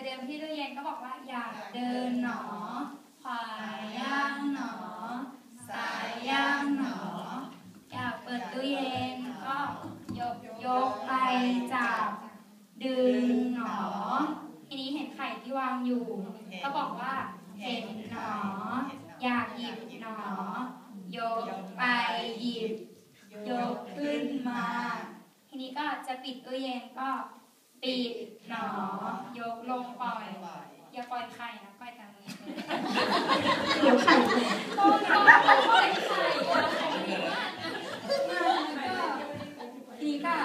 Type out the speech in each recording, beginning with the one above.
จะเดินที่ตู้เย็นก็บอกว่าอยากเดินหนอ ขวาย่างหนอ ซ้ายย่างหนอ อยากเปิดตู้เย็นก็ยกยกไปจับดึงหนอ ทีนี้เห็นไข่ที่วางอยู่ ก็บอกว่าเห็นหนอ อยากหยิบหนอ ยกไปหยิบ ยกขึ้นมา ทีนี้ก็จะปิดตู้เย็นก็ ปิดหนอ ยกลงปล่อย อย่าปล่อยไข่นะปล่อยต่มือเดี๋ยวไข่ตกโอ้ยปล่อยไข่ทีนี้ก็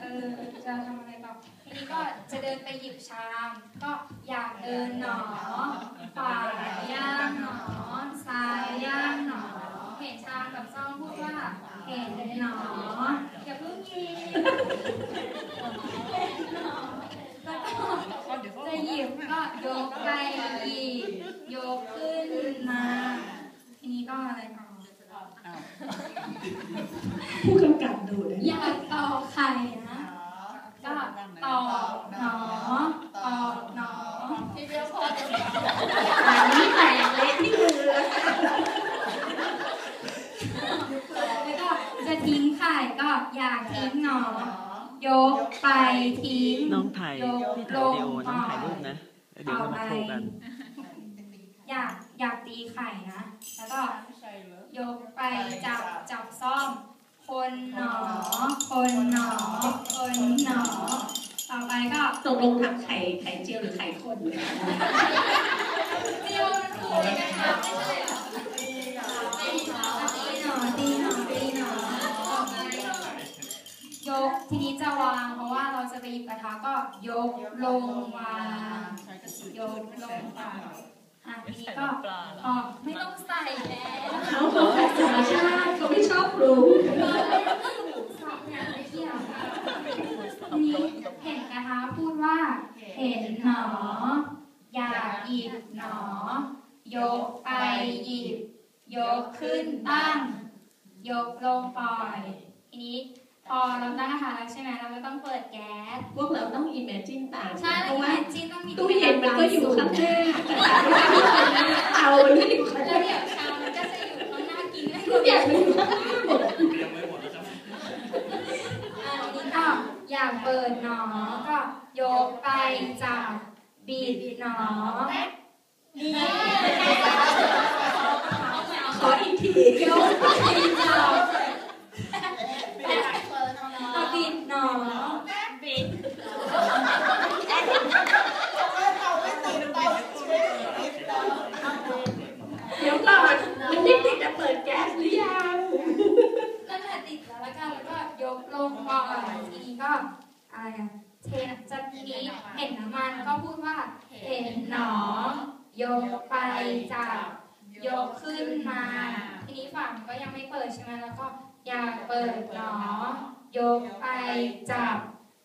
เออจะทำอะไรต่อทีนี้ก็จะเดินไปหยิบชาม ก็อยากเดินหนอขวาย่างหนอซ้ายย่างหนอเห็นชามกับซ่อมพูดว่าเห็นหนออย่าเพิ่งยิงแล้วก็จะหยิบก็ยกไปหยิบยกขึ้นมา ทีนี้ก็อะไรต่อ ผู้กำกับดูนะ อยากตอกไข่นะ ก็ตอกหนอตอกหนอ ที เดียวพอเดี๋ยวอันนี้แตกเละที่มือแล้วค่ะแล้วก็จะทิ้งไข่ก็อยากทิ้งหนอยกไปทิ้งน้องถ่ายพี่ถ่ายวิดีโอน้องถ่ายรูปนะแล้วเดี๋ยวเรามาโทรกันอยากอยากตีไข่นะ แล้วก็ใช่เหรอยกไปจับจับซ่อม คนหนอ คนหนอ คนหนอ ต่อไปก็ตกลงทำไข่ไข่เจียวหรือไข่ข้น ว่าเระไปหยิบกระทะก็ยกลงวางใช้กระสุนยกลงวางอะทีนี้ก็ออไม่ต้องใส่แล้วเขาบอกว่าธรรมชาติเขาไม่ชอบรู้สับเนี่ยไปเที่ยวนี้เห็นกระทะพูดว่า เห็นหนอ อยากหยิบหนอ ยกไปหยิบ ยกขึ้นตั้ง ยกลงปล่อย ทีนี้ พอเราตั้งกระทะแล้วใช่ไหมเราก็ต้องเปิดแก๊สพวกเราต้อง imagine ตามใช่เพแล้วราะว่าจริงต้องมีตู้เย็นมันก็อยู่ข้างหน้ากระดาษมันก็อยู่ข้างหน้าเตามันก็อยู่ข้างหแล้น้าวเดี๋ยวชามมันก็จะอยู่ข้างหน้ากินได้ทุกอย่างมันอยู่ข้างหน้าหมดอันนี้ก็อยากเปิดหนอก็ยกไปจับบิดหนอขออีกทียกไปจับ เปิดเปิดเอา ตะบิดหนอ บิดเราไม่ติดเราเช็คติดเรา เดี๋ยวก่อนมันไม่ติดจะเปิดแก๊สหรือยัง นั่นแหละติดแล้วแล้วกันแล้วก็ ลงก่อนทีนี้ก็อะไรอะเทจะทีนี้เห็นน้ำมันก็พูดว่าเห็นหนอยกไปจับยกขึ้นมา ทีนี้ฝั่งก็ยังไม่เปิดใช่ไหมแล้วก็อยากเปิดหนอยกไปจับ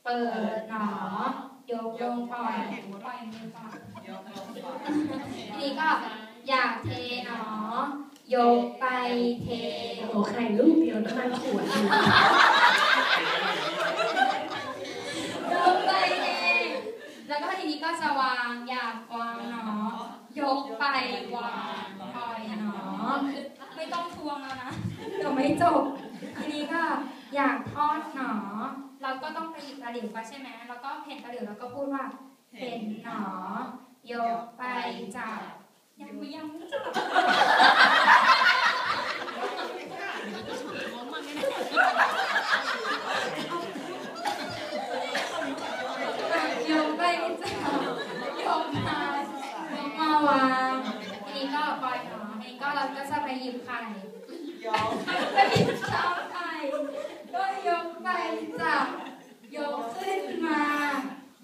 เปิดหนอยกลงปล่อยปล่อยมือก่อนยกลงก่อนทีนี้ก็อยากเทหนอยกไปเทโอ้ไข่ลูกเดียวน้ำมันขวด หนึ่งยกไปเทแล้วก็ทีนี้ก็จะวางอยากวางหนอยกไปวางปล่อยหนอไม่ต้องทวงแล้วนะเดี๋ยวไม่จบ ทีนี้ก็อยากทอดหนอ เราก็ต้องไปหยิบตะหลิวมาใช่ไหมแล้วก็เห็นตะหลิวแล้วก็พูดว่าเห็นหนอยกไปจับยังไม่ยังไม่จบ เราก็จะไปหยิบไข่ยกไปหยิบช้อนไข่ก็ยกไปจับยกขึ้นมา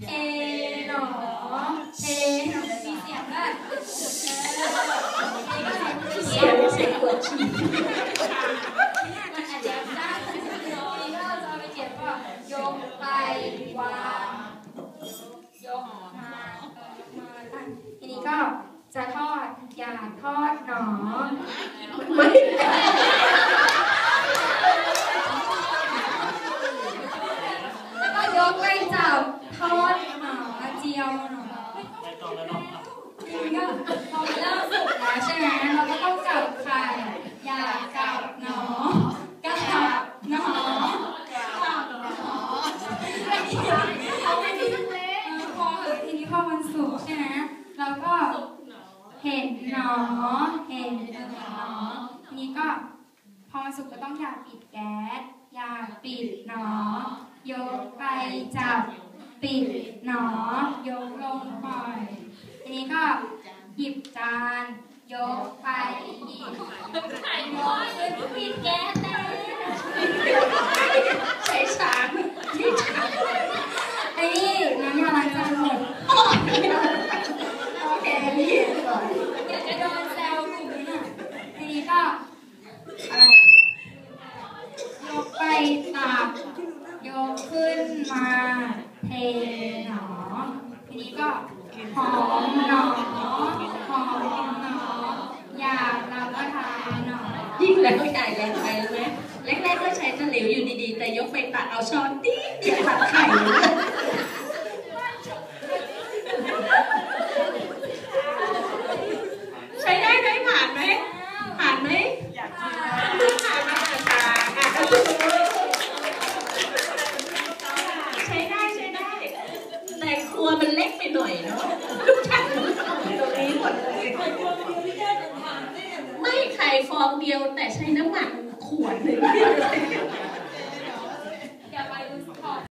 เอหนอเทหนอมีเสียงด้วยเออทีนี้ก็ใส่เสียงงเสียงขวดฉี่าทอดหนอไม่แล้วก็ยกไปจับทอดหนอเจียวหนอทีนี้ก็พอเริ่มสุกแล้วใช่ไหมเราก็ต้องจับไข่อยากจับหนอกับหนอจับหนอพอเหอทีนี้พอมันสุกใช่ไหม เห็นอทีนี้ก็พอมาสุกก็ต้องอย่าปิดแก๊ส อย่าปิดหนอ ยกไปจับ ปิดหนอ ยกลงปล่อยทีนี้ก็หยิบจาน ยกไปหยิบยกขึ้นปิดแก๊สแล้ว ใช้ช้างใช้ช้าง ไอ้นี่น้ำยาล้างจานหมด โอเคนี่ก่อน เดี๋ยวจะโดนแซวกลุ่มนี้น่ะทีนี้ก็อะไรยกไปตักยกขึ้นมาเท หนอทีนี้ก็หอมหนอหอมหนออยากรับประทานหนอยิ่งแล้วใหญ่แรงไปรู้ไหมแรกๆก็ใช้ตะหลิวอยู่ดีๆ แต่ยกไปตัดเอาช้อนตีเดียวตัดไข่ มันเล็กไปหน่อยเนาะลูกท่านตรงนี้หมดเลยไม่ไข่ฟองเดียวแต่ใช้น้ำหมักขวดหนึ่ง